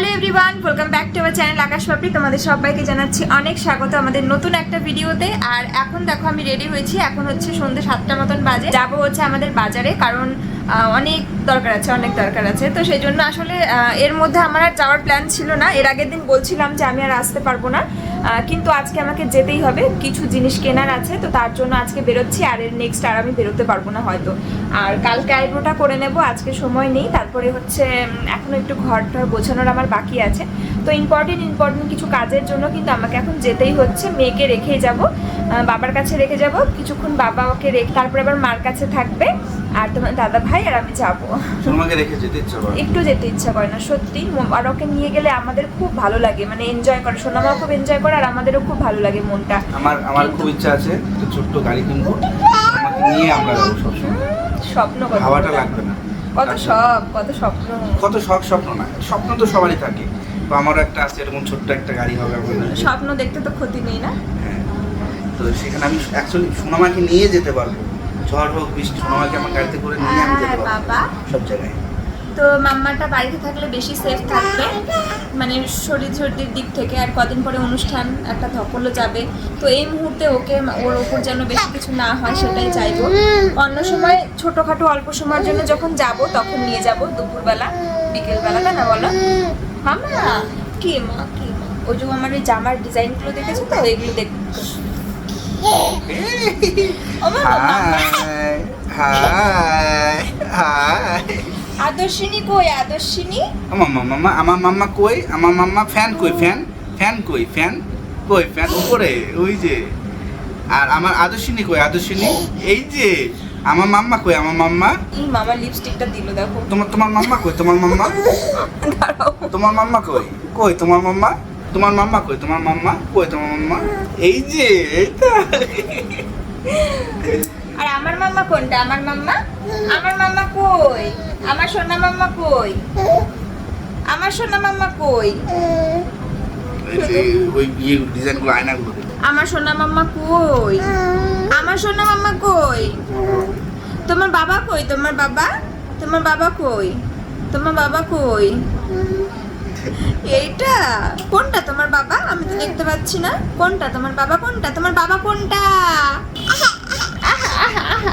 Hello everyone welcome back to our channel Akash Papri. তোমাদের সবাইকে জানাচ্ছি অনেক স্বাগত আমাদের নতুন একটা ভিডিওতে। আর এখন দেখো আমি রেডি হয়েছি, এখন হচ্ছে সন্ধ্যে সাতটা মতন বাজে। যাব হচ্ছে আমাদের বাজারে, কারণ অনেক দরকার আছে, অনেক দরকার আছে। তো সেই জন্য আসলে এর মধ্যে আমার আর যাওয়ার প্ল্যান ছিল না। এর আগের দিন বলছিলাম যে আমি আর আসতে পারব না। কিন্তু আজকে আমাকে যেতেই হবে। কিছু জিনিস কেনার আছে, তো তার জন্য আজকে বেরোচ্ছি। আর এর নেক্সট আর আমি বেরোতে পারব না হয়তো। আর কালকে আইব্রোটা করে নেব, আজকে সময় নেই। তারপরে হচ্ছে এখনও একটু ঘর টর গোছানোর আমার বাকি আছে। তো ইম্পর্টেন্ট ইম্পর্টেন্ট কিছু কাজের জন্য কিন্তু আমাকে এখন যেতেই হচ্ছে। মেয়েকে রেখেই যাব বাবার কাছে রেখে যাব। কিছুক্ষণ বাবাকে রেখে, তারপরে আবার মার কাছে থাকবে। আর তোমার দাদা ভাই আর আমি যাব। তোমাকে রেখে যেতে ইচ্ছা করে। একটু যেতে ইচ্ছা করে না সত্যি। আর ওকে নিয়ে গেলে আমাদের খুব ভালো লাগে মানে এনজয় করে। সোনামাও খুব এনজয় করে আর আমাদেরও খুব ভালো লাগে মনটা। আমার আমার খুব ইচ্ছা আছে একটা ছোট্ট গাড়ি কিনবো। আমাকে নিয়ে আমরা যাব সবসময়। স্বপ্ন হাওয়াটা লাগবে না। কত শখ কত স্বপ্ন। কত শখ স্বপ্ন না। স্বপ্ন তো সবারই থাকে। তো আমারও একটা আছে এরকম ছোট্ট একটা গাড়ি হবে আমার স্বপ্ন দেখতে তো ক্ষতি নেই না? হ্যাঁ। তো সেখানে আমি অ্যাকচুয়ালি সোনামাকে নিয়ে যেতে পারব। ঝড় হোক বৃষ্টি সোনামাকে আমার গাড়িতে করে নিয়ে আমি যেতে হ্যাঁ, পারব। বাবা। সব জায়গায়। তো মাম্মাটা বাড়িতে থাকলে বেশি সেফ থাকবে। মানে শরীর শরীরের দিক থেকে আর কদিন পরে অনুষ্ঠান একটা ধকলও যাবে। তো এই মুহূর্তে ওকে ওর ওপর যেন বেশি কিছু না হয় সেটাই চাইব। অন্য সময় ছোটোখাটো অল্প সময়ের জন্য যখন যাব তখন নিয়ে যাব দুপুরবেলা বিকেলবেলা তাই না বলো? মামা কি মা কি মা? ওই যে আমার ওই জামার ডিজাইনগুলো দেখেছ তো? এগুলো দেখ মাম্মা। হাই হাই হাই আদর্শিনী কই আদর্শিনী? আমার মাম্মা আমার মাম্মা কই? আমার মাম্মা ফ্যান কই ফ্যান ফ্যান কই ফ্যান কই ফ্যান উপরে ওই যে। আর আমার আদর্শিনী কই আদর্শিনী? এই যে। আমার মাম্মা কই আমার মাম্মা? মামা লিপস্টিকটা দিল দেখো। তোমার তোমার মাম্মা কই? তোমার মাম্মা? তোমার মাম্মা কই? কই তোমার মাম্মা? তোমার মাম্মা কই? তোমার মাম্মা কই? তোমার মাম্মা? এই যে আর আমার মাম্মা কোনটা? আমার মাম্মা? আমার মাম্মা কই? আমার সোনা মাম্মা কই? আমার সোনা মাম্মা কই? ওই ইয়ে ডিজাইনগুলো আয়নাগুলো। আমার সোনা মাম্মা কই? আমার সোনা মাম্মা কই? তোমার বাবা কই? তোমার বাবা? তোমার বাবা কই? তোমার বাবা কই? এইটা? কোনটা? তোমার বাবা? আমি তো দেখতে পাচ্ছি না। কোনটা? তোমার বাবা কোনটা? তোমার বাবা কোনটা?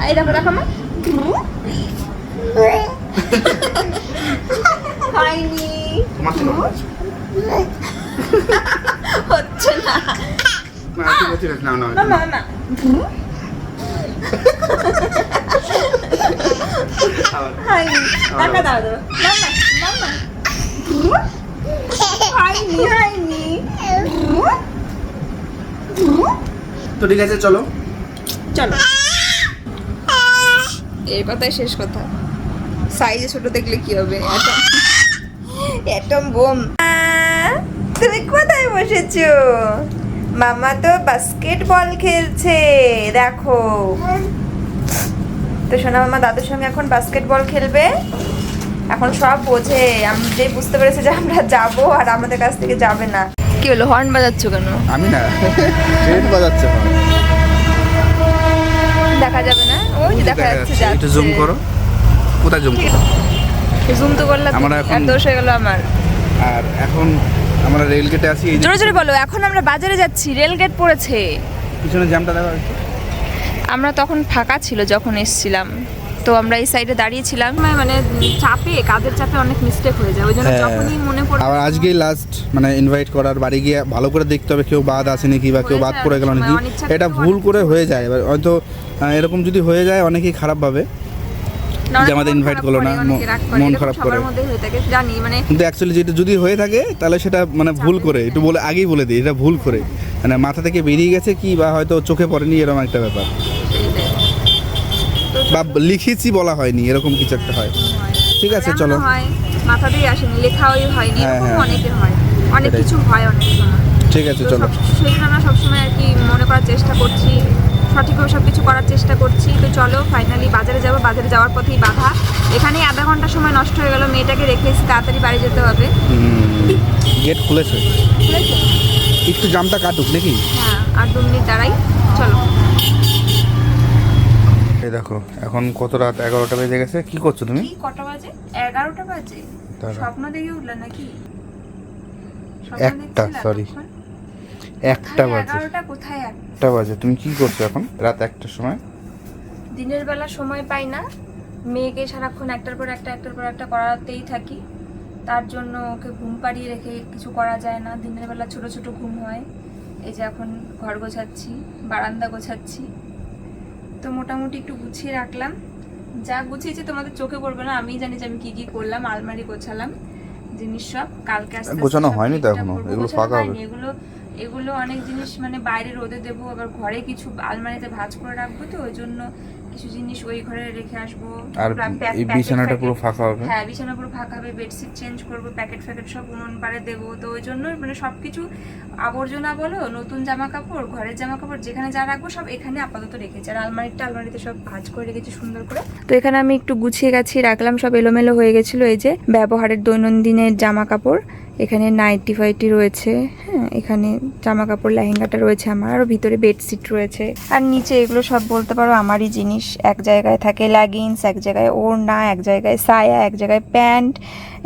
এই দেখো দেখো মা। হয়নি। হচ্ছে না। না, না না না। হয়নি। টাকা দাও দাও না না না হয়নি হয়নি তো ঠিক আছে চলো। চলো। এর কথাই শেষ কথা। সাইজে ছোট দেখলে কি হবে? Atom bomb. তুমি কোথায় বসেছো? মামা তো বাস্কেটবল খেলছে দেখো। তো সোনা মামা দাদুর সঙ্গে এখন বাস্কেটবল খেলবে? এখন সব বোঝে আমি যে বুঝতে পেরেছে যে আমরা যাব আর আমাদের কাছ থেকে যাবে না। কি হলো হর্ন বাজাচ্ছ কেন? আমি না ট্রেন বাজাচ্ছে দেখা যাবে না? ওই যে দেখা যাচ্ছে একটু জুম করো। কোথায় জুম করো? জুম তো করলাম আমরা এখন- দোষ হয়ে গেল আমার। আর এখন আমরা রেল গেটে আছি জোরে জোরে বলো এখন আমরা বাজারে যাচ্ছি রেল গেট পড়েছে। পিছনে জ্যামটা দেখো আমরা তখন ফাঁকা ছিল যখন এসেছিলাম। তো আমরা এই সাইডে দাঁড়িয়েছিলাম মানে চাপে কাজের চাপে অনেক মিস্টেক হয়ে যায়। ওই জন্য হ্যাঁ। যখনই মনে পড়ে আবার আজকেই লাস্ট মানে ইনভাইট করার বাড়ি গিয়ে ভালো করে দেখতে হবে কেউ বাদ আসে নাকি বা কেউ বাদ পড়ে গেল অনেক নাকি। এটা ভুল করে হয়ে যায়। এবার হয়তো এরকম যদি হয়ে যায় অনেকেই খারাপ ভাবে যে আমাদের মন খারাপ করল না, মন- মন খারাপ করে। হয়ে মানে কিন্তু অ্যাকচুয়ালি যেটা যদি হয়ে থাকে তাহলে সেটা মানে ভুল করে। একটু বলে আগেই বলে দিই এটা ভুল করে। মানে মাথা থেকে বেরিয়ে গেছে কি বা হয়তো চোখে পড়েনি এরকম একটা ব্যাপার। বা লিখেছি বলা হয়নি এরকম কিছু একটা হয়। ঠিক আছে চলো। হয় মাথা দিয়ে আসেনি লেখাই হয়নি হ্যাঁ, এরকম হ্যাঁ। অনেকের হয়। অনেক কিছু হয় অনেক সময়। ঠিক আছে চলো। সেই জন্য আমরা সবসময় আর কি মনে করার চেষ্টা করছি সঠিকভাবে সব কিছু করার চেষ্টা করছি। তো চলো ফাইনালি বাজারে যাব বাজারে যাওয়ার পথেই বাধা। এখানেই আধা ঘণ্টা সময় নষ্ট হয়ে গেল মেয়েটাকে রেখে এসে তাড়াতাড়ি বাড়ি যেতে হবে। গেট খুলেছে? একটু জামটা কাটুক নাকি? হ্যাঁ আর দু মিনিট দাঁড়াই চলো। এই দেখো এখন কত রাত? এগারোটা বেজে গেছে। কি করছ তুমি? কি কটা বাজে? এগারোটা বাজে। স্বপ্ন দেখে উঠলে নাকি? একটা। এতক্ষণ? একটা বাজে। কোথায় একটা বাজে। তুমি কি করছ এখন? রাত একটার সময়? দিনের বেলা সময় পাই না। মেয়েকে সারাক্ষণ একটার পর একটা একটার পর একটা করাতেই থাকি। তার জন্য ওকে ঘুম পাড়িয়ে রেখে কিছু করা যায় না। দিনের বেলা ছোট ছোট ঘুম হয়। এই যে এখন ঘর গোছাচ্ছি বারান্দা গোছাচ্ছি। তো মোটামুটি একটু গুছিয়ে রাখলাম। যা গুছিয়েছি তোমাদের চোখে পড়বে না আমি জানি যে আমি কি কি করলাম আলমারি গোছালাম জিনিস সব। কালকে আস্তে গোছানো হয়নি তো এখনও, এগুলো ফাঁকা হবে। এগুলো এগুলো অনেক জিনিস মানে বাইরে রোদে দেবো আবার ঘরে কিছু আলমারিতে ভাঁজ করে রাখব তো ওই জন্য কিছু জিনিস ওই ঘরে রেখে আসব। আর এই বিছানাটা পুরো ফাঁকা হবে? হ্যাঁ বিছানা পুরো ফাঁকা হবে বেডশিট চেঞ্জ করব প্যাকেট ফ্যাকেট সব উনুন পাড়ে দেবো। তো ওই জন্য মানে সব কিছু আবর্জনা বলো নতুন জামা কাপড় ঘরের জামা কাপড় যেখানে যা রাখব সব এখানে আপাতত রেখেছি। আর আলমারিটা আলমারিতে সব ভাঁজ করে রেখেছি সুন্দর করে। তো এখানে আমি একটু গুছিয়ে গেছি রাখলাম সব এলোমেলো হয়ে গেছিল। এই যে ব্যবহারের দৈনন্দিনের জামা কাপড় এখানে নাইটি ফাইটি রয়েছে হ্যাঁ এখানে জামা কাপড় লেহেঙ্গাটা রয়েছে আমার আরও ভিতরে বেডশিট রয়েছে। আর নিচে এগুলো সব বলতে পারো আমারই জিনিস, এক জায়গায় থাকে লেগিংস এক জায়গায় ওড়না, এক জায়গায় সায়া, এক জায়গায় প্যান্ট,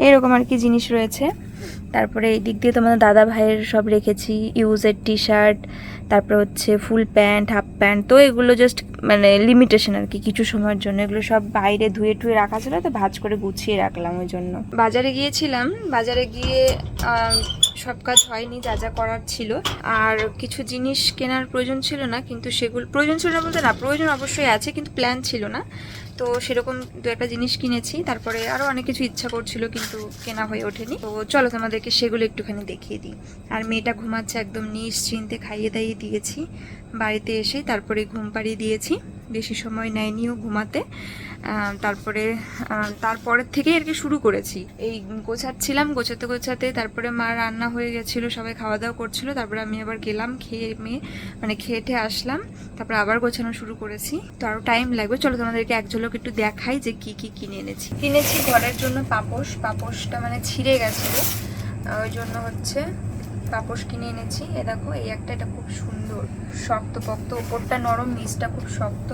এরকম আর কি জিনিস রয়েছে। তারপরে এই দিক দিয়ে তোমাদের দাদা ভাইয়ের সব রেখেছি ইউজের টি শার্ট তারপরে হচ্ছে ফুল প্যান্ট হাফ প্যান্ট তো এগুলো জাস্ট মানে লিমিটেশন আর কি, কিছু সময়ের জন্য। এগুলো সব বাইরে ধুয়ে টুয়ে রাখা ছিল তো ভাজ করে গুছিয়ে রাখলাম ওই জন্য। বাজারে গিয়েছিলাম, বাজারে গিয়ে সব কাজ হয়নি, যা যা করার ছিল। আর কিছু জিনিস কেনার প্রয়োজন ছিল না, কিন্তু সেগুলো, প্রয়োজন ছিল না বলতে না, প্রয়োজন অবশ্যই আছে, কিন্তু প্ল্যান ছিল না। তো সেরকম দু একটা জিনিস কিনেছি। তারপরে আরও অনেক কিছু ইচ্ছা করছিল কিন্তু কেনা হয়ে ওঠেনি। তো চলো তোমাদেরকে সেগুলো একটুখানি দেখিয়ে দিই। আর মেয়েটা ঘুমাচ্ছে একদম নিশ্চিন্তে খাইয়ে দাইয়ে দিয়েছি। বাড়িতে এসে তারপরে ঘুম পাড়িয়ে দিয়েছি। বেশি সময় নেয়নিও ঘুমাতে। তারপরে তারপরের থেকেই আর কি শুরু করেছি। এই গোছাচ্ছিলাম, গোছাতে গোছাতে তারপরে মা রান্না হয়ে গেছিল, সবাই খাওয়া দাওয়া করছিল, তারপরে আমি আবার গেলাম, খেয়ে মেয়ে মানে খেয়েটে আসলাম, তারপরে আবার গোছানো শুরু করেছি। তো আরও টাইম লাগবে। চলো তোমাদেরকে এক ঝলক একটু দেখাই যে কি কি কিনে এনেছি। কিনেছি ঘরের জন্য পাপোশ, পাপোশটা মানে ছিঁড়ে গেছিল। ওই জন্য হচ্ছে পাপোশ কিনে এনেছি। এ দেখো, এই একটা, এটা খুব সুন্দর, শক্ত পক্ত ওপরটা নরম, নিচটা খুব শক্ত।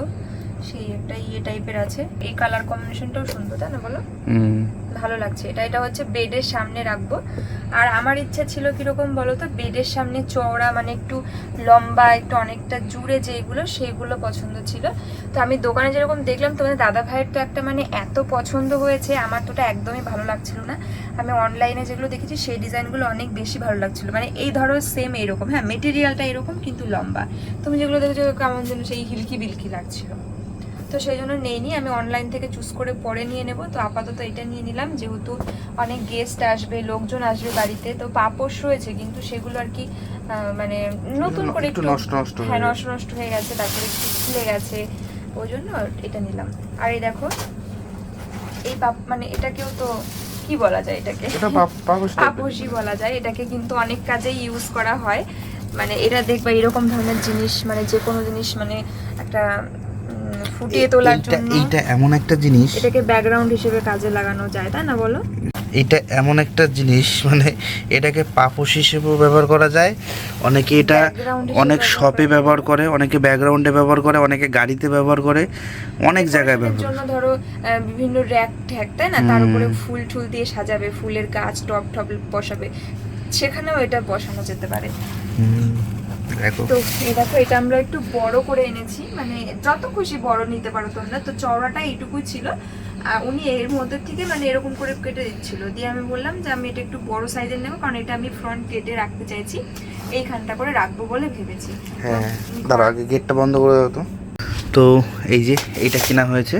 সেই একটা ইয়ে টাইপের আছে। এই কালার কম্বিনেশনটাও সুন্দর তাই না বলো? ভালো লাগছে। এটা এটা হচ্ছে বেডের সামনে রাখব। আর আমার ইচ্ছা ছিল কীরকম বলো তো বেডের সামনে চওড়া মানে একটু লম্বা একটু অনেকটা জুড়ে যেগুলো সেগুলো পছন্দ ছিল। তো আমি দোকানে যেরকম দেখলাম তোমাদের দাদা ভাইয়ের তো একটা মানে এত পছন্দ হয়েছে আমার তো ওটা একদমই ভালো লাগছিল না। আমি অনলাইনে যেগুলো দেখেছি সেই ডিজাইনগুলো অনেক বেশি ভালো লাগছিল। মানে এই ধরো সেম এরকম হ্যাঁ মেটেরিয়ালটা এরকম কিন্তু লম্বা। তুমি যেগুলো দেখেছ কেমন যেন সেই হিলকি বিলকি লাগছিল। তো সেই জন্য নেইনি আমি অনলাইন থেকে চুজ করে পরে নিয়ে নেব। তো আপাতত এটা নিয়ে নিলাম যেহেতু অনেক গেস্ট আসবে লোকজন আসবে বাড়িতে তো পাপোশ রয়েছে কিন্তু সেগুলো আর কি মানে নতুন করে একটু নষ্ট নষ্ট হয়ে গেছে। নষ্ট নষ্ট হয়ে গেছে তারপরে একটু খুলে গেছে ওই জন্য এটা নিলাম। আর এই দেখো এই পাপ মানে এটাকেও তো কি বলা যায় এটাকে? এটা পাপোশই বলা যায় এটাকে কিন্তু অনেক কাজেই ইউজ করা হয়। মানে এটা দেখবা এরকম ধরনের জিনিস মানে যে কোনো জিনিস মানে একটা ফুটিয়ে তোলার জন্য। এইটা এমন একটা জিনিস এটাকে ব্যাকগ্রাউন্ড হিসেবে কাজে লাগানো যায় তাই না বলো? এটা এমন একটা জিনিস মানে এটাকে পাপোশ হিসেবেও ব্যবহার করা যায়। অনেকে এটা অনেক শপে ব্যবহার করে অনেকে ব্যাকগ্রাউন্ডে ব্যবহার করে অনেকে গাড়িতে ব্যবহার করে অনেক জায়গায় ব্যবহার জন্য ধরো বিভিন্ন র্যাক ঠ্যাক তাই না? তার। উপরে ফুল টুল দিয়ে সাজাবে ফুলের গাছ টপ টপ বসাবে। সেখানেও এটা বসানো যেতে পারে। তো এই দেখো এটা আমরা একটু বড় করে এনেছি। মানে যত খুশি বড় নিতে পারো তোমরা। তো চওড়াটা এইটুকুই ছিল। উনি এর মধ্যে থেকে মানে এরকম করে কেটে দিচ্ছিল। দিয়ে আমি বললাম যে আমি এটা একটু বড় সাইজের নেব কারণ এটা আমি ফ্রন্ট কেটে রাখতে চাইছি। এইখানটা করে রাখব বলে ভেবেছি। হ্যাঁ দাঁড়া আগে গেটটা বন্ধ করে দাও তো। তো এই যে এইটা কেনা হয়েছে।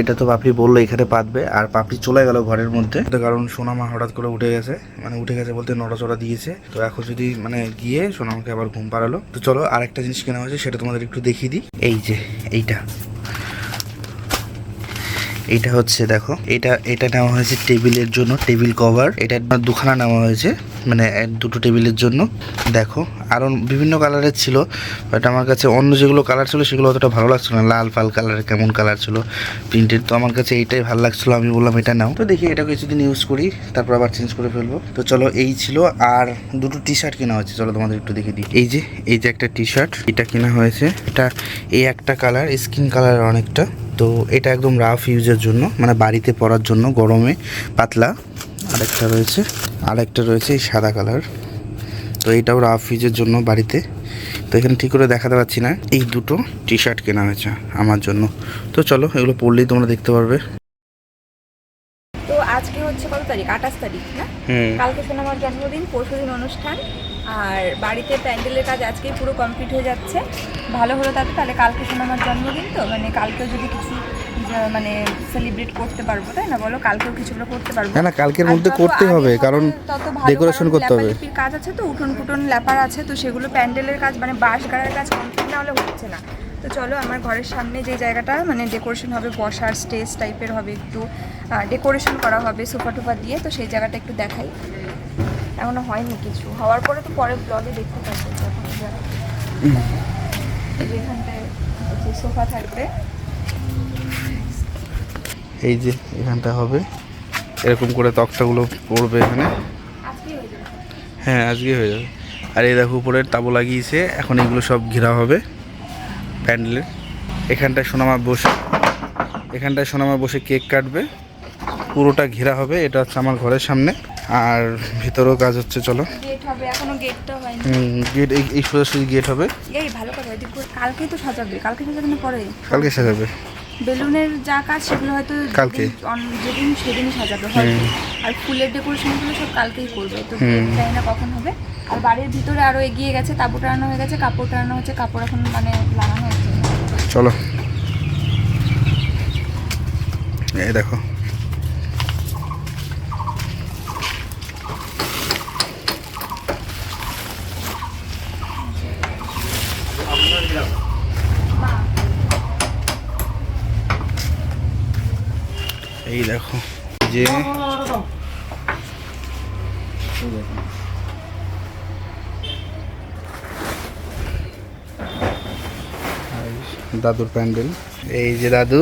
এটা তো পাপড়ি বলল এখানে পাতবে, আর পাপড়ি চলে গেল ঘরের মধ্যে। কারণ সোনামা হঠাৎ করে উঠে গেছে মানে উঠে গেছে বলতে নড়াচড়া দিয়েছে। তো এখন যদি মানে গিয়ে সোনামাকে আবার ঘুম পাড়ালো। তো চলো আরেকটা জিনিস কেনা হয়েছে, সেটা তোমাদের একটু দেখিয়ে দিই। এই যে, এইটা। এইটা হচ্ছে, দেখো, এটা এটা নেওয়া হয়েছে টেবিলের জন্য, টেবিল কভার। এটা দুখানা নেওয়া হয়েছে। মানে দুটো টেবিলের জন্য। দেখো আরও বিভিন্ন কালারের ছিল বাট আমার কাছে অন্য যেগুলো কালার ছিল, সেগুলো অতটা ভালো লাগছিল না। লাল, ফাল কালারের কেমন কালার ছিল। প্রিন্টেড তো আমার কাছে এইটাই ভালো লাগছিল, আমি বললাম এটা নাও। তো দেখি এটা কিছুদিন ইউজ করি, তারপর আবার চেঞ্জ করে ফেলব। তো চলো, এই ছিল, আর দুটো টি শার্ট কেনা হয়েছে, চলো তোমাদের একটু দেখে দিই। এই যে এই যে একটা টি শার্ট এটা কেনা হয়েছে। এটা, এই একটা কালার স্কিন কালার অনেকটা। তো এটা একদম রাফ ইউজের জন্য মানে বাড়িতে পরার জন্য, গরমে, পাতলা। আরেকটা রয়েছে। আরেকটা রয়েছে এই সাদা কালার। তো এইটাও রাফ ইউজের জন্য বাড়িতে। তো এখানে ঠিক করে দেখাতে পাচ্ছি না। এই দুটো টি শার্ট কেনা হয়েছে আমার জন্য। তো চলো এগুলো পড়লেই তোমরা দেখতে পারবে। তো আজকে হচ্ছে কত তারিখ? আঠাশ তারিখ না? হুম। কালকে সোনামার জন্মদিন পরশুদিন অনুষ্ঠান। আর বাড়িতে প্যান্ডেলের কাজ আজকেই পুরো কমপ্লিট হয়ে যাচ্ছে। ভালো হলো তাতে তাহলে কালকে সোনামার জন্মদিন তো? মানে কালকেও যদি কিছু মানে সেলিব্রেট করতে পারব তাই না বলো? কালকেও কিছুগুলো করতে পারব। না, না, কালকের মধ্যে করতে হবে, কারণ কারণ করতে হবে। কাজ আছে তো উঠোন ফুটন ল্যাপার আছে তো সেগুলো প্যান্ডেলের কাজ মানে বাঁশ গাড়ার কাজ কমপ্লিট না হলে হচ্ছে না। তো চলো আমার ঘরের সামনে যে জায়গাটা মানে ডেকোরেশন হবে বসার স্টেজ টাইপের হবে একটু ডেকোরেশন করা হবে সোফা টোফা দিয়ে তো সেই জায়গাটা একটু দেখাই। এখনও হয়নি কিছু। হওয়ার পরে তো পরে ব্লগে দেখতে পাবো যখন যা- এই যে এখানটায় হচ্ছে সোফা থাকবে। এই যে এখানটা হবে। এরকম করে তক্তাগুলো পড়বে এখানে। হয়ে আজকে হয়ে যাবে। আর এই দেখো উপরের তাবু লাগিয়েছে। এখন এগুলো সব ঘেরা হবে প্যান্ডেলের এখানটায় সোনামা বসে এখানটায় সোনামা বসে কেক কাটবে। পুরোটা ঘেরা হবে এটা হচ্ছে আমার ঘরের সামনে। আর ভিতরেও কাজ হচ্ছে চলো। গেট এই এই সোজাসুজি গেট হবে। এই ভালো কথা কালকেই তো সাজাবে কালকে সাজাবে না পরে। কালকে সাজাবে। বেলুনের যা কাজ সেগুলো হয়তো কালকে। যেদিন- সেদিনই সাজাবে হয়তো আর ফুলের ডেকোরেশনগুলো সব কালকেই করবে তো জানি না কখন হবে। আর বাড়ির ভিতরে আরও এগিয়ে গেছে তাবু টানানো হয়ে গেছে কাপড় টানানো হচ্ছে কাপড় এখন মানে লাগানো হচ্ছে। চলো। এই দেখো। এই দেখো যে দাদুর প্যান্ডেল। এই যে দাদু।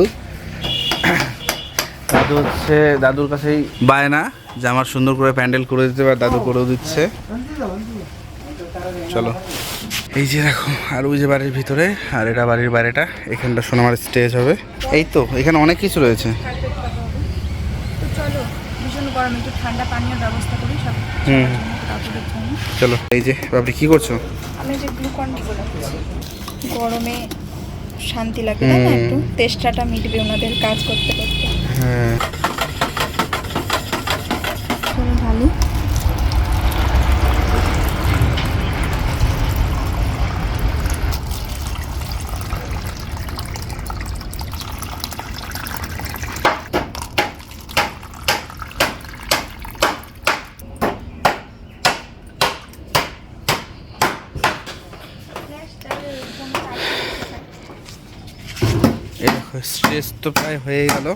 দাদু হচ্ছে, দাদুর কাছেই বায়না যে আমার সুন্দর করে প্যান্ডেল করে দিতে পারে, দাদু করেও দিচ্ছে। চলো। এই যে দেখো, আর ওই যে বাড়ির ভিতরে, আর এটা বাড়ির বাইরেটা, এখানটা সোনামার স্টেজ হবে। এই তো, এখানে অনেক কিছু রয়েছে কার্পেট পাতা হবে তো চলো ভীষণ গরম একটু ঠান্ডা পানীয় ব্যবস্থা করি সব চলো এই যে আপনি কি করছ? আমি যে গ্লুকন ডি গরমে শান্তি লাগে না একটু? তেষ্টাটা মিটবে ওনাদের কাজ করতে করতে। হ্যাঁ চলো ভালো স্টেজ তো প্রায় হয়ে গেল।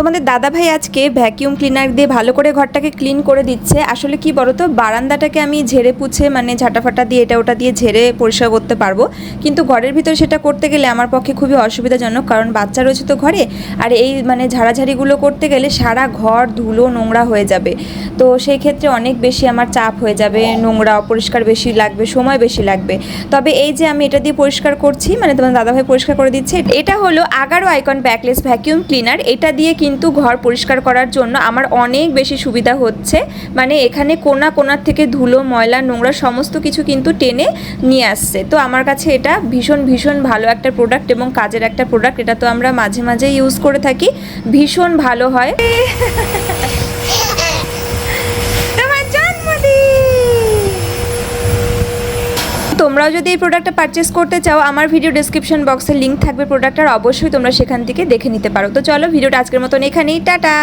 তোমাদের দাদা ভাই আজকে ভ্যাকিউম ক্লিনার দিয়ে ভালো করে ঘরটাকে ক্লিন করে দিচ্ছে। আসলে কি বলো তো বারান্দাটাকে আমি ঝেড়ে পুছে মানে ঝাঁটাফাটা দিয়ে এটা ওটা দিয়ে ঝেড়ে পরিষ্কার করতে পারব। কিন্তু ঘরের ভিতরে সেটা করতে গেলে আমার পক্ষে খুবই অসুবিধাজনক, কারণ বাচ্চা রয়েছে তো ঘরে। আর এই মানে ঝাড়াঝাড়িগুলো করতে গেলে সারা ঘর ধুলো নোংরা হয়ে যাবে। তো সেই ক্ষেত্রে অনেক বেশি আমার চাপ হয়ে যাবে, নোংরা, অপরিষ্কার বেশি লাগবে, সময় বেশি লাগবে। তবে এই যে আমি এটা দিয়ে পরিষ্কার করছি মানে তোমার দাদাভাই পরিষ্কার করে দিচ্ছে, এটা হলো Agaro icon bagless vacuum cleaner এটা দিয়ে ঘর পরিষ্কার করার জন্য আমার অনেক বেশি সুবিধা হচ্ছে। মানে এখানে কোনা কোনার থেকে ধুলো, ময়লা, নোংরা সমস্ত কিছু কিন্তু টেনে নিয়ে আসছে। তো আমার কাছে এটা ভীষণ ভীষণ ভালো একটা প্রোডাক্ট এবং কাজের একটা প্রোডাক্ট এটা তো আমরা মাঝে মাঝে ইউজ করে থাকি। ভীষণ ভালো হয় তোমার জন্মদিন তোমরাও যদি এই প্রোডাক্টটা পারচেস করতে চাও, আমার ভিডিও ডিসক্রিপশন বক্সে লিংক থাকবে প্রোডাক্টটার অবশ্যই তোমরা সেখান থেকে দেখে নিতে পারো। তো চলো ভিডিওটা আজকের মতন এখানেই, টাটা!